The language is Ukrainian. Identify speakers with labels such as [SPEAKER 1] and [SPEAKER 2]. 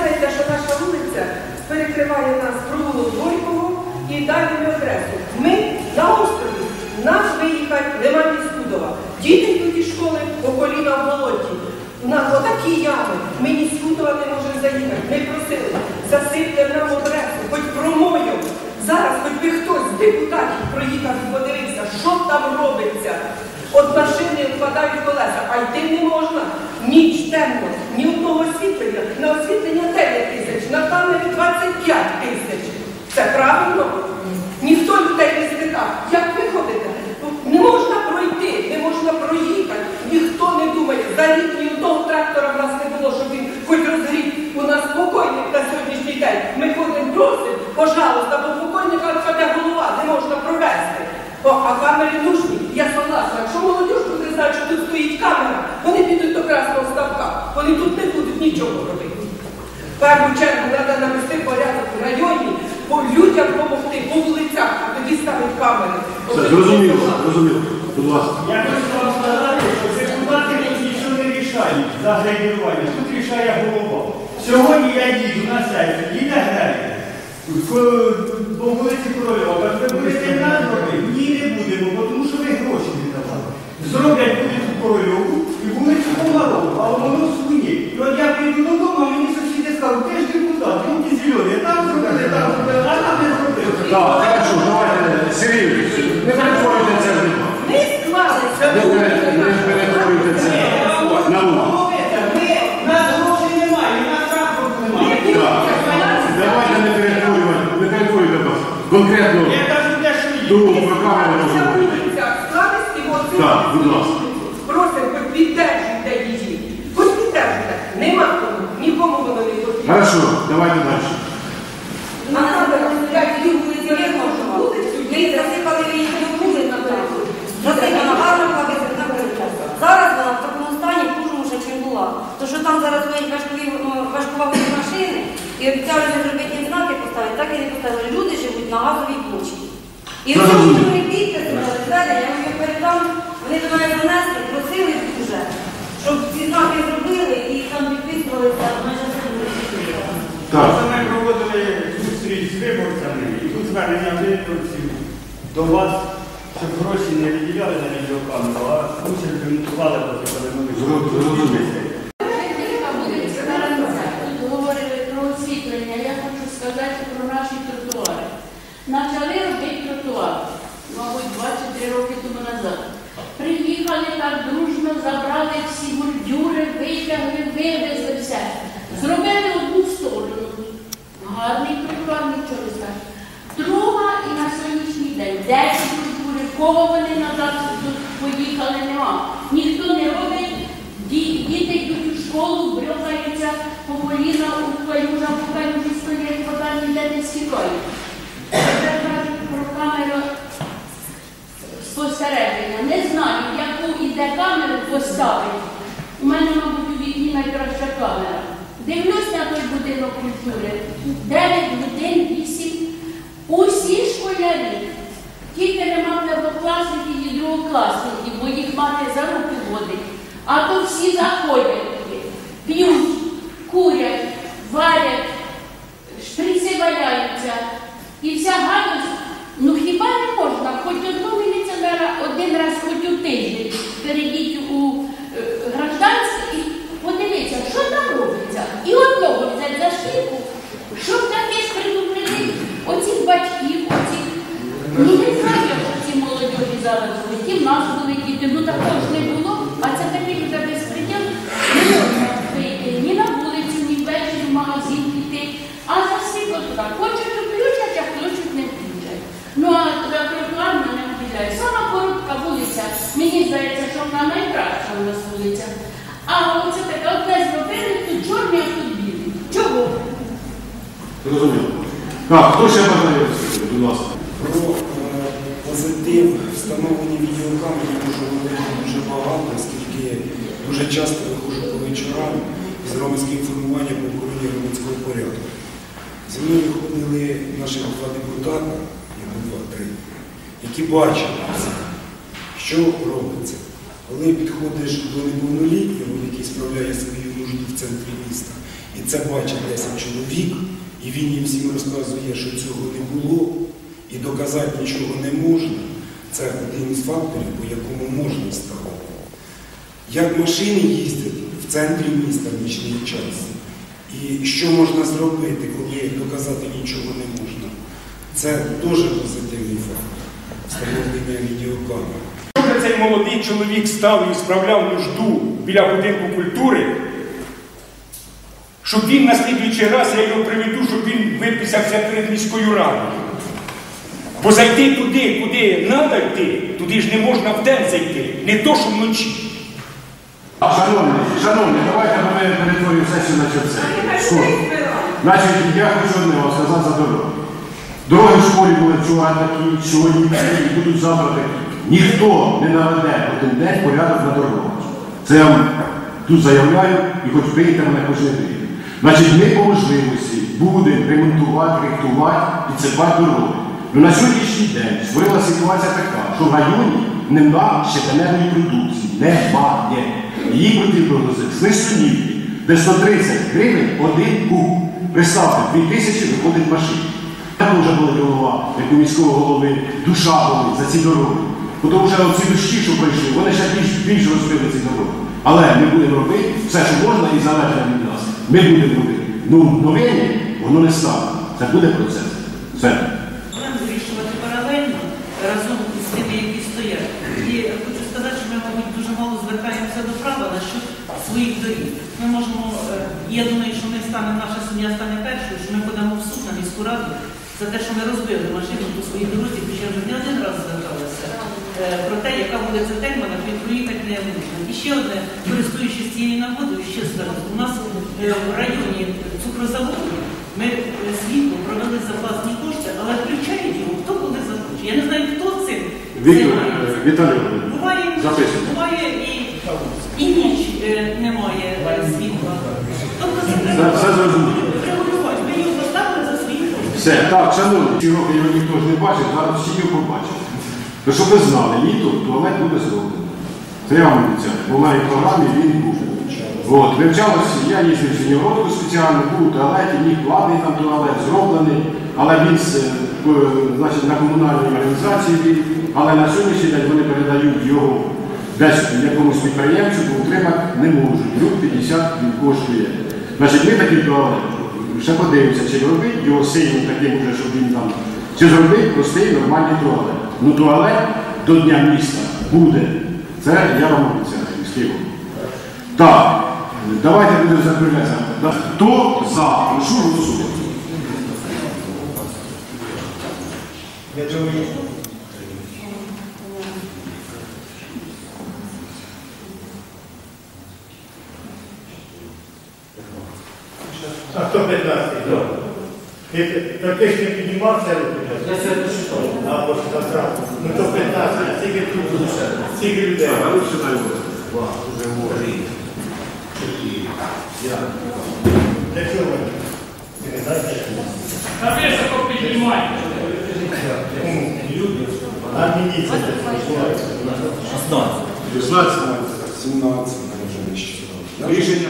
[SPEAKER 1] знаєте, що наша вулиця перекриває нас провулок Горького і далі ми адресу. Ми на острові, нас виїхати нема Скудова. Діти йдуть із школи по коліна в болоті. Нас отакі ями. Ми ні Скудова не можемо заїхати. Ми просили, засипте нам адресу, хоч промою. Зараз хоч би хтось з депутатів проїхав і подивився, що там робиться. От машини вкладають колеса, а йти не можна. Ніч темно, ні одного освітлення. На освітлення 9 тисяч, на камері 25 тисяч. Це правильно? Ніхто людей не спитав, як ви ходите? Ну, Не можна пройти, не можна проїхати. Ніхто не думає. За рік ні одного трактора в нас не було, щоб він хоч розгрів. У нас покойник на сьогоднішній день. Ми просимо, пожалуйста, бо покойника впаде голова, не можна провести. О, а камери нужні, я согласна. Якщо молодіж буде знати, що тут стоїть камера, вони підуть до красного ставка. Вони тут не будуть нічого робити. В першу чергу треба навести порядок в районі, по людям допомогти, по вулицях, а тоді ставить камери.
[SPEAKER 2] Все, зрозуміло, зрозуміло. Будь ласка.
[SPEAKER 3] Я хочу вам сказати, що депутати нічого не рішають за грейдерування. Тут рішає голова. Сьогодні я їду на сесію, їде грейдер. По вулиці Корольова. Кажуть, ви будете робити? Ні, не будемо, бо тому що ви гроші не давали. Зроблять вулицю Корольову і вулицю Комарову, а воно свині. І от я прийду додому, а мені сусіди скажуть, ти ж депутат, руки зелені, там зробили, там зробили, а там не зробили.
[SPEAKER 2] Так, хорошо, давайте, Сергій, не перетворюйте це в.
[SPEAKER 1] Ми склалися.
[SPEAKER 3] Де що є.
[SPEAKER 2] другу про камеру
[SPEAKER 1] Склалися
[SPEAKER 2] можемо.
[SPEAKER 1] в вулицях, склались і от
[SPEAKER 2] Так, будь ласка.
[SPEAKER 1] Просимо, хоч піддержуйте її. Хоч піддержуйте. Нема кому, нікому воно не потрібно.
[SPEAKER 2] Хорошо, давайте далі.
[SPEAKER 1] А треба розглядати її вулиці, не можна вулицю.
[SPEAKER 4] Ми засипали її вулиць на дорогу. Засипана гарна кладеться на Зараз вона в такому стані хужому ще чим була. То що там зараз стоять важкові ну, важкуваті машини і обіцяли не зробити їм знаки поставити, так і не поставили. Люди живуть на газовій площі. І в цьому зведення, я вам передам, вони до мене занесли, просили дуже, щоб ці знаки зробили і там підписувалися майже все.
[SPEAKER 2] Так.
[SPEAKER 3] Ми проводили зустріч з виборцями, і тут звернення виборців до вас, щоб гроші не виділяли на відеокамеру, а лучше ремонтували проти
[SPEAKER 2] Зрозуміло.
[SPEAKER 5] Тут говорили про освітлення. Я хочу сказати про наші тротуари. Почали робити тротуар, мабуть, 23 роки тому назад. Приїхали так дружно, забрали всі бордюри, витягли, вивезли все. Зробили одну сторону. Гарний тротуар, нічого не скажеш. Друга і на сьогоднішній день. Десять бордюри, кого вони назад тут поїхали, нема. Ніхто не робить. Ді- Діти йдуть у школу, брьохаються по коліна, у калюжах, по калюжі стоять, поки Тепер кажуть про камеру спостереження. Не знаю, яку іде камеру поставити. У мене, мабуть, у вікні камера. Дивлюсь на той будинок культури. 9 годин, 8. Усі школярі. Тільки нема первокласників і другокласників, бо їх мати за руки водить. А то всі заходять, п'ють, курять, варять, валяються. І вся гадость, ну хіба не можна хоч одного міліціонера один раз хоч у тиждень перейдіть у е, гражданське і подивіться, що там робиться. І одного взяти за шкірку, щоб таке предупредити оцих батьків, оцих. Ну не знаю, що ці молодіжі зараз будуть. В нас були діти, ну такого ж не було, а це хочуть включать, а хочуть не включать. Ну а за тротуар мене вділяє. Сама коротка вулиця. Мені здається, що вона найкраща у нас вулиця. А оце така одне зробили, тут чорний, а тут білий. Чого?
[SPEAKER 2] Зрозуміло. Так, хто ще бажає виступити? Будь ласка.
[SPEAKER 6] Про е, позитив встановлення відеокамер я можу говорити дуже багато, оскільки дуже часто виходжу по вечорам з громадським формуванням по охороні громадського порядку. Зі мною виходили наші два депутати, або два-три, які бачили що робиться. Коли підходиш до неповнолітнього, який справляє свою нужду в центрі міста. І це бачить 10 чоловік, і він їм всім розказує, що цього не було, і доказати нічого не можна. Це один із факторів, по якому можна ставити. Як машини їздять в центрі міста в нічний час? І що можна зробити, коли доказати нічого не можна? Це теж позитивний фактор встановлення відеокамер.
[SPEAKER 7] Якщо цей молодий чоловік став і справляв нужду біля будинку культури, щоб він на слідуючий раз я його приведу, щоб він виписався перед міською радою. Бо зайти туди, куди треба йти, туди ж не можна в день зайти, не то, що вночі.
[SPEAKER 2] А, Шановні, шановні, давайте ми перетворюємо сесію на це. Що?
[SPEAKER 1] всі збирають.
[SPEAKER 2] Значить, я хочу одне вам сказати за дорогу. Дороги в школі були вчора такі, сьогодні такі, і будуть завтра такі. Ніхто не наведе один день порядок на дорогах. Це я вам тут заявляю і хоч прийти мене хоч не прийти. Значить, ми по можливості будемо ремонтувати, рихтувати і цепати дороги. Ну, на сьогоднішній день створила ситуація така, що в районі нема щепеневої продукції. Немає. Її потрібно Лисунівки, де 130 гривень один куб. Представте, 2000 виходить машин. Там вже була голова, як у міського голови, душа болить за ці дороги. Тому що ці дощі, що пройшли, вони ще більш, більш розбили ці дороги. Але ми будемо робити все, що можна і залежне від нас. Ми будемо робити. Ну, новині воно не стане. Це буде процес. Все.
[SPEAKER 8] Вирішувати паралельно разом з тими, які стоять. І хочу сказати, що ми, мабуть, дуже мало звертаємося до права на щодо своїх доріг. Ми можемо, е, я думаю, що ми станемо, наша сім'я стане першою, що ми подамо в суд на міську раду за те, що ми розбили машину по своїй дорозі, хоча вже не один раз зверталися е, про те, яка вулиця Тельмана, під проїхати не можна. І ще одне, користуючись цією нагодою, ще звернути. У нас е, в районі цукрозаводу ми світло провели за власні кошти, але включають його хто коли захоче. Я не знаю, хто цим займається.
[SPEAKER 2] Віталій
[SPEAKER 8] Буває, буває і, і ніч немає
[SPEAKER 2] Все, все зрозуміло. Все, так, шановні, ці роки його ніхто ж не бачив, зараз всі його побачать. То щоб ви знали, літо туалет буде зроблений. Це я вам обіцяю. Бо в моїй програмі він був. От, вивчалося, я їздив в Синьогородку спеціально, був у туалеті, міг платний там туалет зроблений, але він е, значить, на комунальній організації він, але на сьогоднішній день вони передають його десь якомусь підприємцю, бо утримати не можуть. Друг 50 він коштує. Значить, ми такий туалет. Ще подивимося, чи робити його сильним таким, вже, щоб він там. Чи зробити простий нормальний туалет. Ну туалет до Дня міста буде. Це я вам обіцяю, голова. Так, давайте будемо закриватися. Хто за? Прошу голосувати.
[SPEAKER 3] А хто 15? Ти, то ти ж не піднімався руки? Я це почитав. А, бо що зразу. Ну то 15, скільки тут лише? Скільки людей? Для чого? Ти не знаєш?
[SPEAKER 7] А високо піднімайте.
[SPEAKER 3] А міліція це відбувається?
[SPEAKER 2] 16.
[SPEAKER 6] 17 може вище.
[SPEAKER 2] Рішення